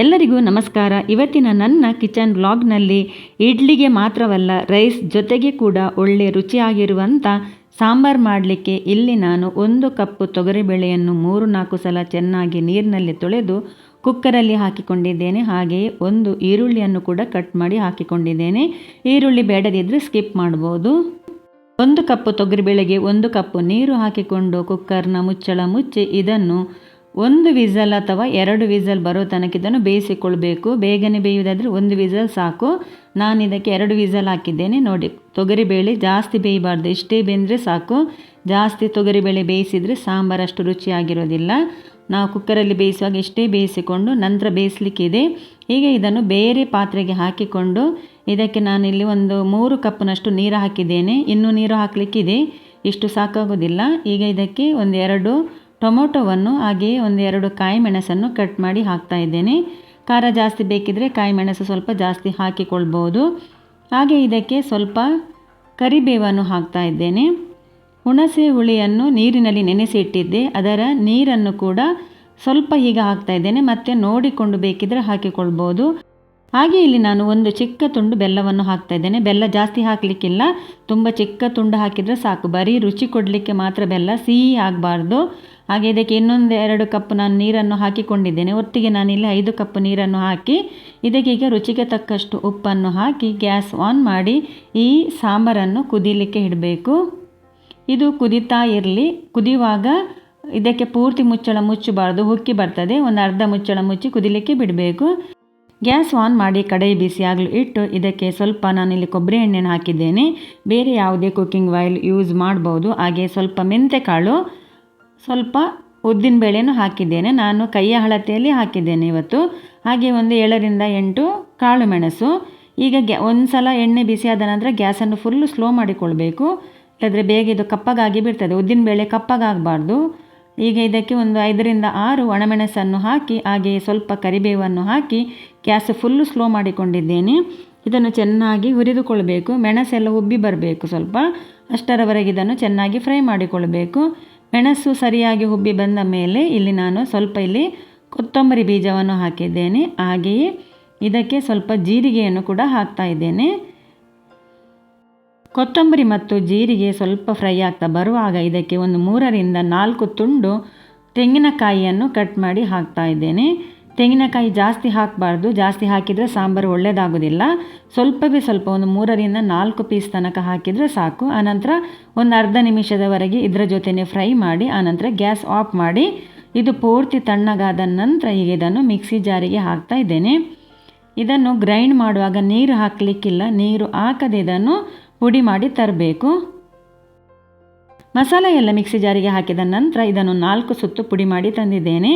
ಎಲ್ಲರಿಗೂ ನಮಸ್ಕಾರ. ಇವತ್ತಿನ ನನ್ನ ಕಿಚನ್ ಬ್ಲಾಗ್ನಲ್ಲಿ ಇಡ್ಲಿಗೆ ಮಾತ್ರವಲ್ಲ, ರೈಸ್ ಜೊತೆಗೆ ಕೂಡ ಒಳ್ಳೆ ರುಚಿಯಾಗಿರುವಂಥ ಸಾಂಬಾರು ಮಾಡಲಿಕ್ಕೆ ಇಲ್ಲಿ ನಾನು ಒಂದು ಕಪ್ಪು ತೊಗರಿಬೇಳೆಯನ್ನು ಮೂರು ನಾಲ್ಕು ಸಲ ಚೆನ್ನಾಗಿ ನೀರಿನಲ್ಲಿ ತೊಳೆದು ಕುಕ್ಕರಲ್ಲಿ ಹಾಕಿಕೊಂಡಿದ್ದೇನೆ. ಹಾಗೆಯೇ ಒಂದು ಈರುಳ್ಳಿಯನ್ನು ಕೂಡ ಕಟ್ ಮಾಡಿ ಹಾಕಿಕೊಂಡಿದ್ದೇನೆ. ಈರುಳ್ಳಿ ಬೇಡದಿದ್ದರೆ ಸ್ಕಿಪ್ ಮಾಡ್ಬೋದು. ಒಂದು ಕಪ್ಪು ತೊಗರಿಬೇಳೆಗೆ ಒಂದು ಕಪ್ಪು ನೀರು ಹಾಕಿಕೊಂಡು ಕುಕ್ಕರ್ನ ಮುಚ್ಚಳ ಮುಚ್ಚಿ ಇದನ್ನು ಒಂದು ವಿಸಲ್ ಅಥವಾ ಎರಡು ವಿಸಲ್ ಬರೋ ತನಕ ಇದನ್ನು ಬೇಯಿಸಿಕೊಳ್ಬೇಕು. ಬೇಗನೆ ಬೇಯುವುದಾದರೆ ಒಂದು ವಿಸಲ್ ಸಾಕು. ನಾನು ಇದಕ್ಕೆ ಎರಡು ವಿಸಲ್ ಹಾಕಿದ್ದೇನೆ. ನೋಡಿ ತೊಗರಿಬೇಳೆ ಜಾಸ್ತಿ ಬೇಯಬಾರ್ದು. ಇಷ್ಟೇ ಬೆಂದರೆ ಸಾಕು. ಜಾಸ್ತಿ ತೊಗರಿಬೇಳೆ ಬೇಯಿಸಿದರೆ ಸಾಂಬಾರು ಅಷ್ಟು ರುಚಿಯಾಗಿರೋದಿಲ್ಲ. ನಾವು ಕುಕ್ಕರಲ್ಲಿ ಬೇಯಿಸುವಾಗ ಇಷ್ಟೇ ಬೇಯಿಸಿಕೊಂಡು ನಂತರ ಬೇಯಿಸಲಿಕ್ಕಿದೆ. ಈಗ ಇದನ್ನು ಬೇರೆ ಪಾತ್ರೆಗೆ ಹಾಕಿಕೊಂಡು ಇದಕ್ಕೆ ನಾನಿಲ್ಲಿ ಒಂದು ಮೂರು ಕಪ್ನಷ್ಟು ನೀರು ಹಾಕಿದ್ದೇನೆ. ಇನ್ನೂ ನೀರು ಹಾಕಲಿಕ್ಕಿದೆ. ಇಷ್ಟು ಸಾಕಾಗೋದಿಲ್ಲ. ಈಗ ಇದಕ್ಕೆ ಒಂದು ಎರಡು ಟೊಮೊಟೊವನ್ನು ಹಾಗೆಯೇ ಒಂದು ಎರಡು ಕಾಯಿ ಮೆಣಸನ್ನು ಕಟ್ ಮಾಡಿ ಹಾಕ್ತಾ ಇದ್ದೇನೆ. ಖಾರ ಜಾಸ್ತಿ ಬೇಕಿದ್ದರೆ ಕಾಯಿ ಮೆಣಸು ಸ್ವಲ್ಪ ಜಾಸ್ತಿ ಹಾಕಿಕೊಳ್ಬೋದು. ಹಾಗೆ ಇದಕ್ಕೆ ಸ್ವಲ್ಪ ಕರಿಬೇವನ್ನು ಹಾಕ್ತಾ ಇದ್ದೇನೆ. ಹುಣಸೆ ಹುಳಿಯನ್ನು ನೀರಿನಲ್ಲಿ ನೆನೆಸಿ ಇಟ್ಟಿದ್ದೆ ಅದರ ನೀರನ್ನು ಕೂಡ ಸ್ವಲ್ಪ ಹೀಗೆ ಹಾಕ್ತಾ ಇದ್ದೇನೆ. ಮತ್ತು ನೋಡಿಕೊಂಡು ಬೇಕಿದ್ದರೆ ಹಾಕಿಕೊಳ್ಬೋದು. ಹಾಗೆ ಇಲ್ಲಿ ನಾನು ಒಂದು ಚಿಕ್ಕ ತುಂಡು ಬೆಲ್ಲವನ್ನು ಹಾಕ್ತಾ ಇದ್ದೇನೆ. ಬೆಲ್ಲ ಜಾಸ್ತಿ ಹಾಕಲಿಕ್ಕಿಲ್ಲ. ತುಂಬ ಚಿಕ್ಕ ತುಂಡು ಹಾಕಿದರೆ ಸಾಕು. ಬರೀ ರುಚಿ ಕೊಡಲಿಕ್ಕೆ ಮಾತ್ರ ಬೆಲ್ಲ ಸಿಹಿ ಆಗಬಾರ್ದು. ಹಾಗೆ ಇದಕ್ಕೆ ಇನ್ನೊಂದು ಎರಡು ಕಪ್ ನಾನು ನೀರನ್ನು ಹಾಕಿಕೊಂಡಿದ್ದೇನೆ. ಒಟ್ಟಿಗೆ ನಾನಿಲ್ಲಿ ಐದು ಕಪ್ ನೀರನ್ನು ಹಾಕಿ, ಇದಕ್ಕೆ ಈಗ ರುಚಿಗೆ ತಕ್ಕಷ್ಟು ಉಪ್ಪನ್ನು ಹಾಕಿ ಗ್ಯಾಸ್ ಆನ್ ಮಾಡಿ ಈ ಸಾಂಬಾರನ್ನು ಕುದೀಲಿಕ್ಕೆ ಇಡಬೇಕು. ಇದು ಕುದೀತಾ ಇರಲಿ. ಕುದಿಯುವಾಗ ಇದಕ್ಕೆ ಪೂರ್ತಿ ಮುಚ್ಚಳ ಮುಚ್ಚಬಾರ್ದು, ಹುಕ್ಕಿ ಬರ್ತದೆ. ಒಂದು ಅರ್ಧ ಮುಚ್ಚಳ ಮುಚ್ಚಿ ಕುದಿಲಿಕ್ಕೆ ಬಿಡಬೇಕು. ಗ್ಯಾಸ್ ಆನ್ ಮಾಡಿ ಕಡಾಯಿ ಬಿಸಿ ಆಗಲು ಇಟ್ಟು, ಇದಕ್ಕೆ ಸ್ವಲ್ಪ ನಾನಿಲ್ಲಿ ಕೊಬ್ಬರಿ ಎಣ್ಣೆನ ಹಾಕಿದ್ದೇನೆ. ಬೇರೆ ಯಾವುದೇ ಕುಕ್ಕಿಂಗ್ ಆಯಿಲ್ ಯೂಸ್ ಮಾಡ್ಬೋದು. ಹಾಗೆ ಸ್ವಲ್ಪ ಮೆಂತೆಕಾಳು ಸ್ವಲ್ಪ ಉದ್ದಿನ ಬೇಳೆಯನ್ನು ಹಾಕಿದ್ದೇನೆ. ನಾನು ಕೈಯ ಹಳತೆಯಲ್ಲಿ ಹಾಕಿದ್ದೇನೆ ಇವತ್ತು. ಹಾಗೆ ಒಂದು ಏಳರಿಂದ ಎಂಟು ಕಾಳು ಮೆಣಸು. ಈಗ ಗ್ಯಾ ಒಂದು ಸಲ ಎಣ್ಣೆ ಬಿಸಿ ಆದ ನಂತರ ಗ್ಯಾಸನ್ನು ಫುಲ್ಲು ಸ್ಲೋ ಮಾಡಿಕೊಳ್ಬೇಕು. ಇಲ್ಲದ್ರೆ ಬೇಗ ಇದು ಕಪ್ಪಗಾಗಿ ಬಿಡ್ತದೆ. ಉದ್ದಿನಬೇಳೆ ಕಪ್ಪಗಾಗಬಾರ್ದು. ಈಗ ಇದಕ್ಕೆ ಒಂದು ಐದರಿಂದ ಆರು ಒಣಮೆಣಸನ್ನು ಹಾಕಿ, ಹಾಗೆ ಸ್ವಲ್ಪ ಕರಿಬೇವನ್ನು ಹಾಕಿ ಗ್ಯಾಸ್ ಫುಲ್ಲು ಸ್ಲೋ ಮಾಡಿಕೊಂಡಿದ್ದೇನೆ. ಇದನ್ನು ಚೆನ್ನಾಗಿ ಹುರಿದುಕೊಳ್ಬೇಕು. ಮೆಣಸೆಲ್ಲ ಉಬ್ಬಿ ಬರಬೇಕು ಸ್ವಲ್ಪ. ಅಷ್ಟರವರೆಗೆ ಇದನ್ನು ಚೆನ್ನಾಗಿ ಫ್ರೈ ಮಾಡಿಕೊಳ್ಬೇಕು. ಮೆಣಸು ಸರಿಯಾಗಿ ಹುಬ್ಬಿ ಬಂದ ಮೇಲೆ ಇಲ್ಲಿ ನಾನು ಸ್ವಲ್ಪ ಇಲ್ಲಿ ಕೊತ್ತಂಬರಿ ಬೀಜವನ್ನು ಹಾಕಿದ್ದೇನೆ. ಹಾಗೆಯೇ ಇದಕ್ಕೆ ಸ್ವಲ್ಪ ಜೀರಿಗೆಯನ್ನು ಕೂಡ ಹಾಕ್ತಾ ಇದ್ದೇನೆ. ಕೊತ್ತಂಬರಿ ಮತ್ತು ಜೀರಿಗೆ ಸ್ವಲ್ಪ ಫ್ರೈ ಆಗ್ತಾ ಬರುವಾಗ ಇದಕ್ಕೆ ಒಂದು ಮೂರರಿಂದ ನಾಲ್ಕು ತುಂಡು ತೆಂಗಿನಕಾಯಿಯನ್ನು ಕಟ್ ಮಾಡಿ ಹಾಕ್ತಾ ಇದ್ದೇನೆ. ತೆಂಗಿನಕಾಯಿ ಜಾಸ್ತಿ ಹಾಕಬಾರ್ದು, ಜಾಸ್ತಿ ಹಾಕಿದರೆ ಸಾಂಬಾರು ಒಳ್ಳೆಯದಾಗೋದಿಲ್ಲ ಸ್ವಲ್ಪವೇ ಸ್ವಲ್ಪ, ಒಂದು ಮೂರರಿಂದ ನಾಲ್ಕು ಪೀಸ್ ತನಕ ಹಾಕಿದರೆ ಸಾಕು. ಆನಂತರ ಒಂದು ಅರ್ಧ ನಿಮಿಷದವರೆಗೆ ಇದರ ಜೊತೆನೇ ಫ್ರೈ ಮಾಡಿ, ಆನಂತರ ಗ್ಯಾಸ್ ಆಫ್ ಮಾಡಿ, ಇದು ಪೂರ್ತಿ ತಣ್ಣಗಾದ ನಂತರ ಈಗ ಇದನ್ನು ಮಿಕ್ಸಿ ಜಾರಿಗೆ ಹಾಕ್ತಾ ಇದ್ದೇನೆ. ಇದನ್ನು ಗ್ರೈಂಡ್ ಮಾಡುವಾಗ ನೀರು ಹಾಕಲಿಕ್ಕಿಲ್ಲ, ನೀರು ಹಾಕದೆ ಇದನ್ನು ಪುಡಿ ಮಾಡಿ ತರಬೇಕು. ಮಸಾಲೆ ಎಲ್ಲ ಮಿಕ್ಸಿ ಜಾರಿಗೆ ಹಾಕಿದ ನಂತರ ಇದನ್ನು ನಾಲ್ಕು ಸುತ್ತು ಪುಡಿ ಮಾಡಿ ತಂದಿದ್ದೇನೆ.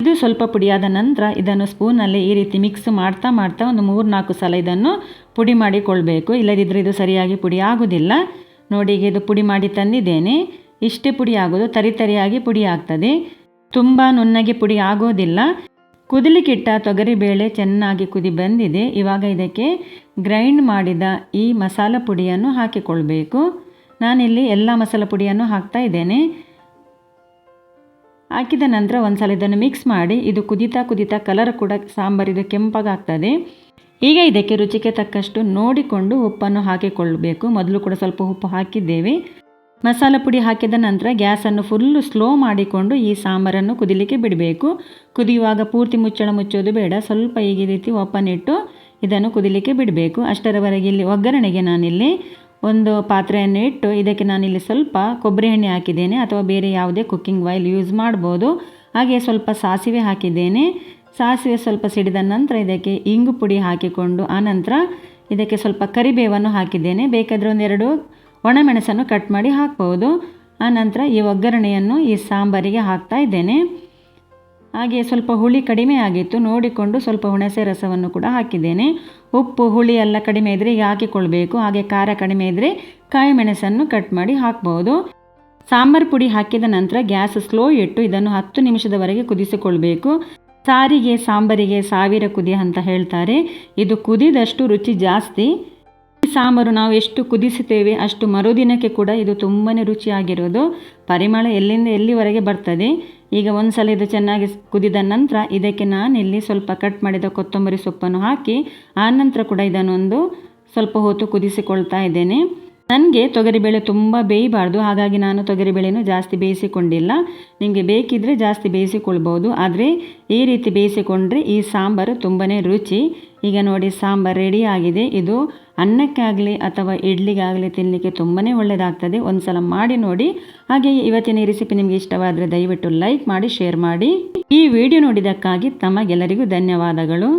ಇದು ಸ್ವಲ್ಪ ಪುಡಿಯಾದ ನಂತರ ಇದನ್ನು ಸ್ಪೂನಲ್ಲಿ ಈ ರೀತಿ ಮಿಕ್ಸ್ ಮಾಡ್ತಾ ಮಾಡ್ತಾ ಒಂದು ಮೂರು ನಾಲ್ಕು ಸಲ ಇದನ್ನು ಪುಡಿ ಮಾಡಿಕೊಳ್ಬೇಕು. ಇಲ್ಲದಿದ್ದರೆ ಇದು ಸರಿಯಾಗಿ ಪುಡಿ ಆಗೋದಿಲ್ಲ. ನೋಡಿ ಈಗ ಇದು ಪುಡಿ ಮಾಡಿ ತಂದಿದ್ದೇನೆ. ಇಷ್ಟೇ ಪುಡಿ ಆಗೋದು, ತರಿ ತರಿಯಾಗಿ ಪುಡಿ ಆಗ್ತದೆ. ತುಂಬ ನುಣ್ಣಗೆ ಪುಡಿ ಆಗೋದಿಲ್ಲ. ಕುದಿಲಿಕ್ಕಿಟ್ಟ ತೊಗರಿಬೇಳೆ ಚೆನ್ನಾಗಿ ಕುದಿ ಬಂದಿದೆ. ಇವಾಗ ಇದಕ್ಕೆ ಗ್ರೈಂಡ್ ಮಾಡಿದ ಈ ಮಸಾಲ ಪುಡಿಯನ್ನು ಹಾಕಿಕೊಳ್ಬೇಕು. ನಾನಿಲ್ಲಿ ಎಲ್ಲ ಮಸಾಲ ಪುಡಿಯನ್ನು ಹಾಕ್ತಾ ಇದ್ದೇನೆ. ಹಾಕಿದ ನಂತರ ಒಂದು ಸಲ ಇದನ್ನು ಮಿಕ್ಸ್ ಮಾಡಿ, ಇದು ಕುದಿತಾ ಕುದಿತಾ ಕಲರ್ ಕೂಡ ಸಾಂಬಾರಿದು ಕೆಂಪಾಗ್ತದೆ ಈಗ ಇದಕ್ಕೆ ರುಚಿಗೆ ತಕ್ಕಷ್ಟು ನೋಡಿಕೊಂಡು ಉಪ್ಪನ್ನು ಹಾಕಿಕೊಳ್ಳಬೇಕು. ಮೊದಲು ಕೂಡ ಸ್ವಲ್ಪ ಉಪ್ಪು ಹಾಕಿದ್ದೇವೆ. ಮಸಾಲ ಪುಡಿ ಹಾಕಿದ ನಂತರ ಗ್ಯಾಸನ್ನು ಫುಲ್ಲು ಸ್ಲೋ ಮಾಡಿಕೊಂಡು ಈ ಸಾಂಬಾರನ್ನು ಕುದಿಲಿಕ್ಕೆ ಬಿಡಬೇಕು. ಕುದಿಯುವಾಗ ಪೂರ್ತಿ ಮುಚ್ಚಳ ಮುಚ್ಚೋದು ಬೇಡ. ಸ್ವಲ್ಪ ಈ ರೀತಿ ಓಪನ್ ಇಟ್ಟು ಇದನ್ನು ಕುದಿಲಿಕ್ಕೆ ಬಿಡಬೇಕು. ಅಷ್ಟರವರೆಗೆ ಇಲ್ಲಿ ಒಗ್ಗರಣೆಗೆ ನಾನಿಲ್ಲಿ ಒಂದು ಪಾತ್ರೆಯನ್ನು ಇಟ್ಟು ಇದಕ್ಕೆ ನಾನಿಲ್ಲಿ ಸ್ವಲ್ಪ ಕೊಬ್ಬರಿ ಎಣ್ಣೆ ಹಾಕಿದ್ದೇನೆ ಅಥವಾ ಬೇರೆ ಯಾವುದೇ ಕುಕ್ಕಿಂಗ್ ಆಯಿಲ್ ಯೂಸ್ ಮಾಡ್ಬೋದು. ಹಾಗೆ ಸ್ವಲ್ಪ ಸಾಸಿವೆ ಹಾಕಿದ್ದೇನೆ. ಸಾಸಿವೆ ಸ್ವಲ್ಪ ಸಿಡಿದ ನಂತರ ಇದಕ್ಕೆ ಇಂಗು ಪುಡಿ ಹಾಕಿಕೊಂಡು ಆನಂತರ ಇದಕ್ಕೆ ಸ್ವಲ್ಪ ಕರಿಬೇವನ್ನು ಹಾಕಿದ್ದೇನೆ. ಬೇಕಾದರೆ ಒಂದೆರಡು ಒಣಮೆಣಸನ್ನು ಕಟ್ ಮಾಡಿ ಹಾಕ್ಬೋದು. ಆನಂತರ ಈ ಒಗ್ಗರಣೆಯನ್ನು ಈ ಸಾಂಬಾರಿಗೆ ಹಾಕ್ತಾ ಇದ್ದೇನೆ. ಹಾಗೆ ಸ್ವಲ್ಪ ಹುಳಿ ಕಡಿಮೆ ಆಗಿತ್ತು. ನೋಡಿಕೊಂಡು ಸ್ವಲ್ಪ ಹುಣಸೆ ರಸವನ್ನು ಕೂಡ ಹಾಕಿದ್ದೇನೆ. ಉಪ್ಪು, ಹುಳಿ ಎಲ್ಲ ಕಡಿಮೆ ಇದ್ದರೆ ಈಗ ಹಾಕಿಕೊಳ್ಬೇಕು. ಹಾಗೆ ಖಾರ ಕಡಿಮೆ ಇದ್ದರೆ ಕಾಯಿ ಮೆಣಸನ್ನು ಕಟ್ ಮಾಡಿ ಹಾಕ್ಬೋದು. ಸಾಂಬಾರು ಪುಡಿ ಹಾಕಿದ ನಂತರ ಗ್ಯಾಸ್ ಸ್ಲೋ ಇಟ್ಟು ಇದನ್ನು ಹತ್ತು ನಿಮಿಷದವರೆಗೆ ಕುದಿಸಿಕೊಳ್ಬೇಕು. ಸಾರಿಗೆ, ಸಾಂಬಾರಿಗೆ ಸಾವಿರ ಕುದಿ ಅಂತ ಹೇಳ್ತಾರೆ. ಇದು ಕುದಿದಷ್ಟು ರುಚಿ ಜಾಸ್ತಿ. ಸಾಂಬಾರು ನಾವು ಎಷ್ಟು ಕುದಿಸುತ್ತೇವೆ ಅಷ್ಟು ಮರುದಿನಕ್ಕೆ ಕೂಡ ಇದು ತುಂಬಾ ರುಚಿಯಾಗಿರೋದು. ಪರಿಮಳ ಎಲ್ಲಿಂದ ಎಲ್ಲಿವರೆಗೆ ಬರ್ತದೆ? ಈಗ ಒಂದು ಸಲ ಇದು ಚೆನ್ನಾಗಿ ಕುದಿದ ನಂತರ ಇದಕ್ಕೆ ನಾನು ಇಲ್ಲಿ ಸ್ವಲ್ಪ ಕಟ್ ಮಾಡಿದ ಕೊತ್ತಂಬರಿ ಸೊಪ್ಪನ್ನು ಹಾಕಿ ಆನಂತರ ಕೂಡ ಇದನ್ನೊಂದು ಸ್ವಲ್ಪ ಹೊತ್ತು ಕುದಿಸಿಕೊಳ್ತಾ ಇದ್ದೇನೆ. ನನಗೆ ತೊಗರಿಬೇಳೆ ತುಂಬ ಬೇಯಬಾರ್ದು, ಹಾಗಾಗಿ ನಾನು ತೊಗರಿಬೇಳೆನೂ ಜಾಸ್ತಿ ಬೇಯಿಸಿಕೊಂಡಿಲ್ಲ. ನಿಮಗೆ ಬೇಕಿದ್ದರೆ ಜಾಸ್ತಿ ಬೇಯಿಸಿಕೊಳ್ಬೋದು, ಆದರೆ ಈ ರೀತಿ ಬೇಯಿಸಿಕೊಂಡ್ರೆ ಈ ಸಾಂಬಾರು ತುಂಬಾ ರುಚಿ. ಈಗ ನೋಡಿ, ಸಾಂಬಾರು ರೆಡಿ ಆಗಿದೆ. ಇದು ಅನ್ನಕ್ಕಾಗಲಿ ಅಥವಾ ಇಡ್ಲಿಗಾಗಲಿ ತಿನ್ನಲಿಕ್ಕೆ ತುಂಬಾ ಒಳ್ಳೆಯದಾಗ್ತದೆ ಒಂದು ಸಲ ಮಾಡಿ ನೋಡಿ. ಹಾಗೆ ಇವತ್ತಿನ ಈ ರೆಸಿಪಿ ನಿಮಗೆ ಇಷ್ಟವಾದರೆ ದಯವಿಟ್ಟು ಲೈಕ್ ಮಾಡಿ ಶೇರ್ ಮಾಡಿ. ಈ ವಿಡಿಯೋ ನೋಡಿದ್ದಕ್ಕಾಗಿ ತಮಗೆಲ್ಲರಿಗೂ ಧನ್ಯವಾದಗಳು.